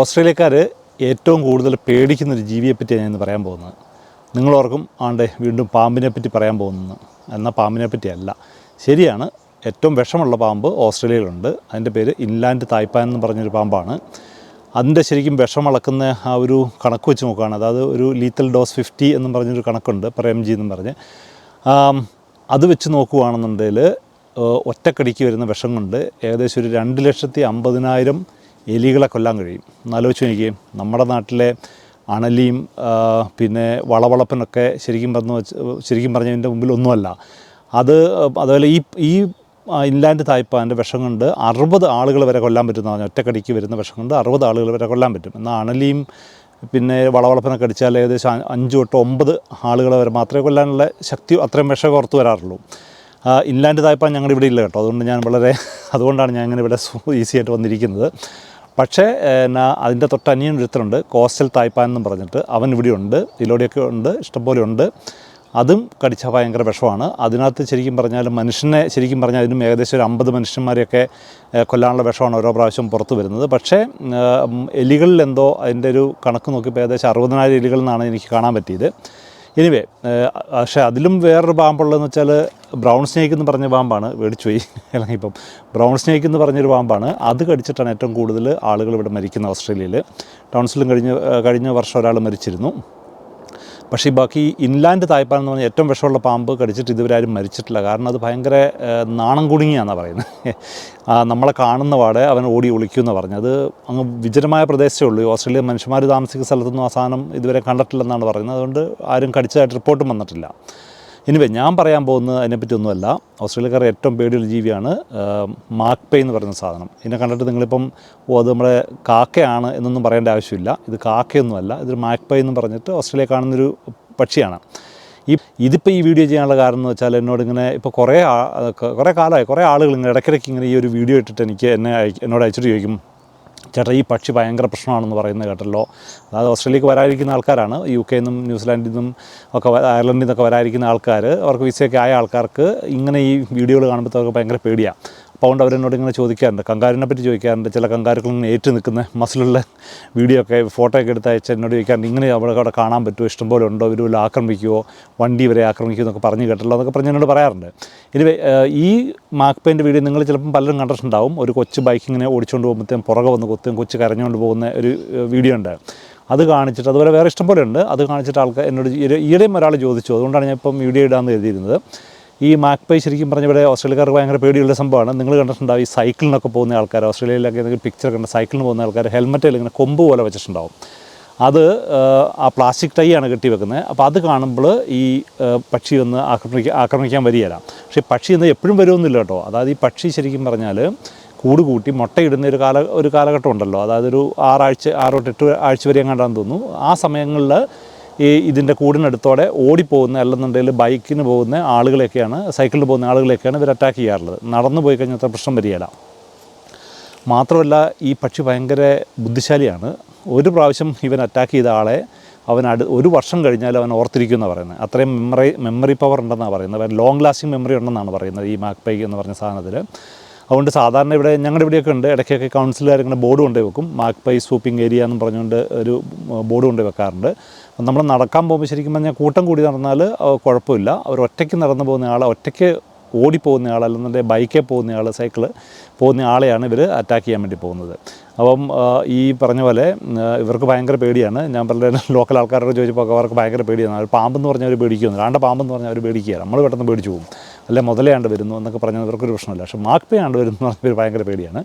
ഓസ്ട്രേലിയക്കാർ ഏറ്റവും കൂടുതൽ പേടിക്കുന്നൊരു ജീവിയെ പറ്റിയാണ് ഞാൻ പറയാൻ പോകുന്നത്. നിങ്ങളോർക്കും ആണ്ടെ വീണ്ടും പാമ്പിനെ പറ്റി പറയാൻ പോകുന്നു എന്നാൽ പാമ്പിനെ പറ്റിയല്ല ശരിയാണ് ഏറ്റവും വിഷമുള്ള പാമ്പ് ഓസ്ട്രേലിയയിലുണ്ട്. അതിന്റെ പേര് ഇൻലാൻഡ് തായ്പാൻ എന്ന് പറഞ്ഞൊരു പാമ്പാണ്. അതിന്റെ ശരിക്കും വിഷമളക്കുന്ന ആ ഒരു കണക്ക് വെച്ച് നോക്കുകയാണ് അതായത് ഒരു ലീത്തൽ ഡോസ് ഫിഫ്റ്റി എന്നും പറഞ്ഞൊരു കണക്കുണ്ട് എം ജി എന്നും പറഞ്ഞ്. അത് വെച്ച് നോക്കുകയാണെന്നുണ്ടെങ്കിൽ ഒറ്റക്കടിക്ക് വരുന്ന വിഷം കൊണ്ട് ഏകദേശം ഒരു രണ്ട് ലക്ഷത്തി അമ്പതിനായിരം എലികളെ കൊല്ലാൻ കഴിയും. എന്നാലോചിച്ച് എനിക്ക് നമ്മുടെ നാട്ടിലെ അണലിയും പിന്നെ വളവളപ്പനൊക്കെ ശരിക്കും പറഞ്ഞു ശരിക്കും പറഞ്ഞതിന്റെ മുമ്പിൽ ഒന്നുമല്ല അത് അതുപോലെ ഈ ഈ ഇൻലാൻഡ് തായ്പാന്റെ വിഷം കൊണ്ട് അറുപത് ആളുകൾ വരെ കൊല്ലാൻ പറ്റും എന്ന് പറഞ്ഞാൽ ഒറ്റക്കടിക്ക് വരുന്ന വിഷം കൊണ്ട് അറുപത് ആളുകൾ വരെ കൊല്ലാൻ പറ്റും. എന്നാൽ അണലിയും പിന്നെ വളവളപ്പനൊക്കെ അടിച്ചാൽ ഏകദേശം അഞ്ച് തൊട്ട് ഒമ്പത് ആളുകളെ വരെ മാത്രമേ കൊല്ലാനുള്ള ശക്തി അത്രയും വിഷം പുറത്ത് വരാറുള്ളൂ. ഇൻലാൻഡ് തായ്പാൻ ഞങ്ങളുടെ ഇവിടെ ഇല്ല കേട്ടോ. അതുകൊണ്ട് ഞാൻ വളരെ അതുകൊണ്ടാണ് ഞാൻ ഇങ്ങനെ ഇവിടെ ഈസി ആയിട്ട് വന്നിരിക്കുന്നത്. പക്ഷേ എന്നാ അതിന്റെ തൊട്ട് അനിയൻ ഒരുത്തരുണ്ട് കോസ്റ്റൽ തായ്പാൻ എന്നും പറഞ്ഞിട്ട്. അവൻ ഇവിടെയുണ്ട് ഇതിലൂടെയൊക്കെ ഉണ്ട്. ഇഷ്ടംപോലെ ഉണ്ട്. അതും കടിച്ച ഭയങ്കര വിഷമാണ്. അതിനകത്ത് ശരിക്കും പറഞ്ഞാൽ മനുഷ്യനെ ശരിക്കും പറഞ്ഞാൽ അതിനും ഏകദേശം ഒരു അമ്പത് മനുഷ്യന്മാരെയൊക്കെ കൊല്ലാനുള്ള വിഷമാണ് ഓരോ പ്രാവശ്യം പുറത്തു വരുന്നത്. പക്ഷേ എലികളിലെന്തോ അതിന്റെ ഒരു കണക്ക് നോക്കിയപ്പോൾ ഏകദേശം അറുപതിനായിരം എലികളിൽ നിന്നാണ് എനിക്ക് കാണാൻ പറ്റിയത്. എനിവേ പക്ഷേ അതിലും വേറൊരു പാമ്പുള്ളതെന്ന് വെച്ചാൽ ബ്രൗൺ സ്നേക്ക് എന്ന് പറഞ്ഞ പാമ്പാണ്. മേടിച്ചു പോയി. അല്ലെങ്കിൽ ഇപ്പം ബ്രൗൺ സ്നേക്ക് എന്ന് പറഞ്ഞൊരു പാമ്പാണ്. അത് കടിച്ചിട്ടാണ് ഏറ്റവും കൂടുതൽ ആളുകൾ ഇവിടെ മരിക്കുന്നത് ഓസ്ട്രേലിയയിൽ. ടൗൺസിലും കഴിഞ്ഞ കഴിഞ്ഞ വർഷം ഒരാൾ മരിച്ചിരുന്നു. പക്ഷേ ബാക്കി ഇൻലാൻഡ് തായ്പാൻ എന്ന് പറഞ്ഞാൽ ഏറ്റവും വിഷമുള്ള പാമ്പ് കടിച്ചിട്ട് ഇതുവരെ ആരും മരിച്ചിട്ടില്ല. കാരണം അത് ഭയങ്കര നാണം കുടുങ്ങിയാണെന്നാണ് പറയുന്നത്. നമ്മളെ കാണുന്ന പാടെ അവൻ ഓടി ഒളിക്കുമെന്ന് പറഞ്ഞു അത് അങ്ങ് വിജനമായ പ്രദേശമേ ഉള്ളൂ. ഓസ്ട്രേലിയ മനുഷ്യന്മാർ താമസിക്കുന്ന സ്ഥലത്തൊന്നും ആ സാധനം ഇതുവരെ കണ്ടിട്ടില്ലെന്നാണ് പറയുന്നത്. അതുകൊണ്ട് ആരും കടിച്ചതായിട്ട് റിപ്പോർട്ടും വന്നിട്ടില്ല. എനിവേ ഞാൻ പറയാൻ പോകുന്നത് അതിനെപ്പറ്റി ഒന്നുമല്ല ഓസ്ട്രേലിയക്കാർ ഏറ്റവും പേടിയുള്ള ജീവിയാണ് മാക്പേ എന്ന് പറയുന്ന സാധനം. ഇതിനെ കണ്ടിട്ട് നിങ്ങളിപ്പം ഓ അത് നമ്മുടെ കാക്കയാണ് എന്നൊന്നും പറയേണ്ട ആവശ്യമില്ല. ഇത് കാക്കയൊന്നുമല്ല ഇതൊരു മാക്പേ എന്ന് പറഞ്ഞിട്ട് ഓസ്ട്രേലിയ കാണുന്നൊരു പക്ഷിയാണ്. ഈ ഇതിപ്പോൾ ഈ വീഡിയോ ചെയ്യാനുള്ള കാരണം എന്ന് വെച്ചാൽ എന്നോട് ഇങ്ങനെ ഇപ്പോൾ കുറേ കുറേ കാലമായി കുറേ ആളുകൾ ഇങ്ങനെ ഇടയ്ക്കിടയ്ക്ക് ഇങ്ങനെ ഈ ഒരു വീഡിയോ ഇട്ടിട്ട് എനിക്ക് എന്നെ എന്നോട് അയച്ചിട്ട് ചോദിക്കും ചേട്ടാ ഈ പക്ഷി ഭയങ്കര പ്രശ്നമാണെന്ന് പറയുന്നത് കേട്ടല്ലോ. അതായത് ഓസ്ട്രേലിയക്ക് വരാതിരിക്കുന്ന ആൾക്കാരാണ്. യു കെയിൽ നിന്നും ന്യൂസിലാൻഡിൽ നിന്നും ഒക്കെ അയർലൻഡിൽ നിന്നൊക്കെ വരാതിരിക്കുന്ന ആൾക്കാർ അവർക്ക് വിസയൊക്കെ ആയ ആൾക്കാർക്ക് ഇങ്ങനെ ഈ വീഡിയോകൾ കാണുമ്പോഴത്തേക്ക് ഭയങ്കര പേടിയാണ് അതുകൊണ്ട് അവരെന്നോട് ഇങ്ങനെ ചോദിക്കാറുണ്ട്. കങ്കാരിനെ പറ്റി ചോദിക്കാറുണ്ട്. ചില കങ്കാരുക്കൾ ഇങ്ങനെ ഏറ്റു നിൽക്കുന്ന മസിലുള്ള വീഡിയോ ഒക്കെ ഫോട്ടോ ഒക്കെ എടുത്ത് അയച്ച് എന്നോട് ചോദിക്കാറുണ്ട്. ഇങ്ങനെ അവിടെ അവിടെ കാണാൻ പറ്റുമോ? ഇഷ്ടംപോലെ ഉണ്ടോ? ഇവർ വല്ല ആക്രമിക്കുമോ വണ്ടി ഇവരെ ആക്രമിക്കുമോ എന്നൊക്കെ പറഞ്ഞു കേട്ടല്ലോ എന്നൊക്കെ പറഞ്ഞ് എന്നോട് പറയാറുണ്ട്. ഇനി ഈ മാക്പേന്റെ വീഡിയോ നിങ്ങൾ ചിലപ്പം പലരും കണ്ടിട്ടുണ്ടാവും. ഒരു കൊച്ചു ബൈക്ക് ഇങ്ങനെ ഓടിച്ചുകൊണ്ട് പോകുമ്പോഴത്തേക്കും പുറകെ വന്ന് കൊത്തും കൊച്ചു കരഞ്ഞുകൊണ്ട് പോകുന്ന ഒരു വീഡിയോ ഉണ്ട്. അത് കാണിച്ചിട്ട് അതുപോലെ വേറെ ഇഷ്ടംപോലെ ഉണ്ട്. അത് കാണിച്ചിട്ട് ആൾക്കാർ എന്നോട് ഈയിടെ- ഈയിടെയും ഒരാൾ ചോദിച്ചു. അതുകൊണ്ടാണ് ഞാൻ ഇപ്പം വീഡിയോ ഇടാമെന്ന് കരുതിയിരുന്നത്. ഈ മാക്പൈ ശരിക്കും പറഞ്ഞ ഇവിടെ ഓസ്ട്രേലിയക്കാർക്ക് ഭയങ്കര പേടിയുള്ള സംഭവമാണ്. നിങ്ങൾ കണ്ടിട്ടുണ്ടാവും ഈ സൈക്കിളിനൊക്കെ പോകുന്ന ആൾക്കാർ ഓസ്ട്രേലിയയിലൊക്കെ എന്തെങ്കിലും പിക്ചർ കണ്ട സൈക്കിളിന് പോകുന്ന ആൾക്കാർ ഹെൽമെറ്റിൽ ഇങ്ങനെ കൊമ്പ് പോലെ വെച്ചിട്ടുണ്ടാവും. അത് ആ പ്ലാസ്റ്റിക് ടൈ ആണ് കെട്ടി വെക്കുന്നത് അപ്പോൾ അത് കാണുമ്പോൾ ഈ പക്ഷി ഒന്ന് ആക്രമിക്കാൻ ആക്രമിക്കാൻ വരികയില്ല. പക്ഷേ പക്ഷി എന്ന് എപ്പോഴും വരുമെന്നില്ല കേട്ടോ. അതായത് ഈ പക്ഷി ശരിക്കും പറഞ്ഞാൽ കൂട് കൂട്ടി മുട്ടയിടുന്ന ഒരു കാല ഒരു കാലഘട്ടം ഉണ്ടല്ലോ. അതായത് ഒരു ആറാഴ്ച ആറോ എട്ട് ആഴ്ച വരെ എങ്ങാണ്ടാന്ന് തോന്നുന്നു. ആ സമയങ്ങളിൽ ഈ ഇതിന്റെ കൂടിനടുത്തോടെ ഓടിപ്പോകുന്ന അല്ലെന്നുണ്ടെങ്കിൽ ബൈക്കിന് പോകുന്ന ആളുകളെയൊക്കെയാണ് സൈക്കിളിൽ പോകുന്ന ആളുകളെയൊക്കെയാണ് ഇവർ അറ്റാക്ക് ചെയ്യാറുള്ളത്. നടന്നു പോയി കഴിഞ്ഞാൽ പ്രശ്നം വരികയില്ല. മാത്രമല്ല ഈ പക്ഷി ഭയങ്കര ബുദ്ധിശാലിയാണ്. ഒരു പ്രാവശ്യം ഇവൻ അറ്റാക്ക് ചെയ്ത ആളെ അവൻ അടു ഒരു വർഷം കഴിഞ്ഞാൽ അവൻ ഓർത്തിരിക്കുമെന്ന് പറയുന്നത്. അത്രയും മെമ്മറി മെമ്മറി പവർ ഉണ്ടെന്നാണ് പറയുന്നത്. ലോങ് ലാസ്റ്റിംഗ് മെമ്മറി ഉണ്ടെന്നാണ് പറയുന്നത് ഈ മാക്പൈ എന്ന് പറഞ്ഞ സാധനത്തിൽ. അതുകൊണ്ട് സാധാരണ ഇവിടെ ഞങ്ങളുടെ ഇവിടെയൊക്കെ ഉണ്ട്. ഇടയ്ക്കൊക്കെ കൗൺസിലുകാർ ഇങ്ങനെ ബോർഡ് കൊണ്ടു വെക്കും. മാക്പൈ സൂപ്പിംഗ് ഏരിയ എന്ന് പറഞ്ഞുകൊണ്ട് ഒരു ബോർഡ് കൊണ്ടു വെക്കാറുണ്ട്. നമ്മൾ നടക്കാൻ പോകുമ്പോൾ ശരിക്കും പറഞ്ഞാൽ കൂട്ടം കൂടി നടന്നാൽ കുഴപ്പമില്ല. അവർ ഒറ്റയ്ക്ക് നടന്നു പോകുന്ന ആളെ ഒറ്റയ്ക്ക് ഓടിപ്പോകുന്ന ആൾ അല്ലെന്നുണ്ടെങ്കിൽ ബൈക്കിൽ പോകുന്ന ആൾ സൈക്കിൾ പോകുന്ന ആളെയാണ് ഇവർ അറ്റാക്ക് ചെയ്യാൻ വേണ്ടി പോകുന്നത്. അപ്പം ഈ പറഞ്ഞ പോലെ ഇവർക്ക് ഭയങ്കര പേടിയാണ്. ഞാൻ പറഞ്ഞ ലോക്കൽ ആൾക്കാരോട് ചോദിച്ചപ്പോൾ അവർക്ക് ഭയങ്കര പേടിയാണ്. അവർ പാമ്പെന്ന് പറഞ്ഞാൽ അവർ പേടിക്കുന്നു കാണ്ട പാമ്പെന്ന് പറഞ്ഞാൽ അവർ പേടിക്കുക നമ്മൾ പെട്ടെന്ന് പേടിച്ചു പോകും. അല്ലെ മുതലയാണ്ട് വരുന്നു എന്നൊക്കെ പറഞ്ഞാൽ ഇവർക്കൊരു പ്രശ്നമില്ല. പക്ഷേ മാക്പേ ആണ്ട് വരുന്നു എന്ന് പറഞ്ഞാൽ ഭയങ്കര പേടിയാണ്.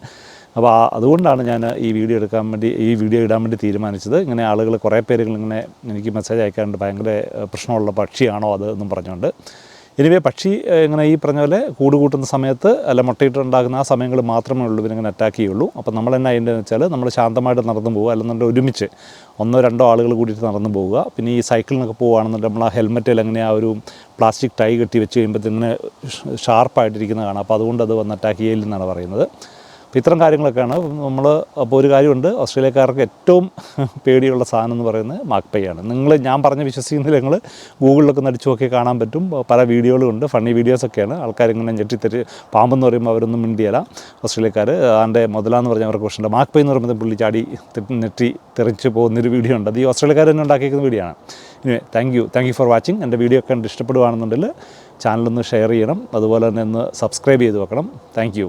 അപ്പോൾ അതുകൊണ്ടാണ് ഞാൻ ഈ വീഡിയോ എടുക്കാൻ വേണ്ടി ഈ വീഡിയോ ഇടാൻ വേണ്ടി തീരുമാനിച്ചത്. ഇങ്ങനെ ആളുകൾ കുറേ പേരുകൾ ഇങ്ങനെ എനിക്ക് മെസ്സേജ് അയക്കാറുണ്ട്. ഭയങ്കര പ്രശ്നമുള്ള പക്ഷിയാണോ അത് എന്നും പറഞ്ഞുകൊണ്ട്. എനിവേ പക്ഷി ഇങ്ങനെ ഈ പറഞ്ഞ പോലെ കൂട് കൂട്ടുന്ന സമയത്ത് അല്ല മുട്ടയിട്ടുണ്ടാകുന്ന ആ സമയങ്ങൾ മാത്രമേ ഉള്ളൂ ഇവരിങ്ങനെ അറ്റാക്ക് ചെയ്യുള്ളൂ. അപ്പോൾ നമ്മൾ എന്നാ അതിന്റെ വെച്ചാൽ നമ്മൾ ശാന്തമായിട്ട് നടന്നു പോകുക അല്ലെന്നുണ്ടെങ്കിൽ ഒരുമിച്ച് ഒന്നോ രണ്ടോ ആളുകൾ കൂടിയിട്ട് നടന്നു പോവുക. പിന്നെ ഈ സൈക്കിളിനൊക്കെ പോവുകയാണെന്നുണ്ടെങ്കിൽ നമ്മൾ ആ ഹെൽമെറ്റിൽ അങ്ങനെ ആ ഒരു പ്ലാസ്റ്റിക് ടൈ കെട്ടി വെച്ച് കഴിയുമ്പോൾ ഇങ്ങനെ ഷാർപ്പായിട്ടിരിക്കുന്ന കാണാം. അപ്പോൾ അതുകൊണ്ട് അത് വന്ന് അറ്റാക്ക് ചെയ്യില്ലെന്നാണ് പറയുന്നത്. അപ്പോൾ ഇത്തരം കാര്യങ്ങളൊക്കെയാണ്. നമ്മൾ അപ്പോൾ ഒരു കാര്യമുണ്ട്. ഓസ്ട്രേലിയക്കാർക്ക് ഏറ്റവും പേടിയുള്ള സാധനം എന്ന് പറയുന്നത് മാക്പൈയാണ് നിങ്ങൾ ഞാൻ പറഞ്ഞ് വിശ്വസിക്കുന്നില്ല. നിങ്ങൾ ഗൂഗിളിലൊക്കെ നടിച്ചു നോക്കി കാണാൻ പറ്റും. പല വീഡിയോകളും ഉണ്ട്. ഫണ്ണി വീഡിയോസൊക്കെയാണ് ആൾക്കാരിങ്ങനെ ഞെട്ടിത്തെറി പാമ്പെന്ന് പറയുമ്പോൾ അവരൊന്നും മിണ്ടിയല്ല. ഓസ്ട്രേലിയക്കാർ ആന്റെ മുതലാന്ന് പറഞ്ഞ അവർക്ക് പക്ഷേ മാക്പൈ എന്ന് പറയുമ്പോൾ പുള്ളി ചാടി നെറ്റി തെറിച്ച് പോകുന്നൊരു വീഡിയോ ഉണ്ട്. അത് ഈ ഓസ്ട്രേലിയക്കാർ തന്നെ ഉണ്ടാക്കിയിരിക്കുന്ന വീഡിയോ ആണ്. ഇനി thank you thank you for watching എന്റെ വീഡിയോ ഒക്കെ കണ്ട് ഇഷ്ടപ്പെടുകയാണെന്നുണ്ടെങ്കിൽ ചാനലൊന്ന് ഷെയർ ചെയ്യണം. അതുപോലെ തന്നെ ഒന്ന് സബ്സ്ക്രൈബ് ചെയ്ത് വെക്കണം. താങ്ക്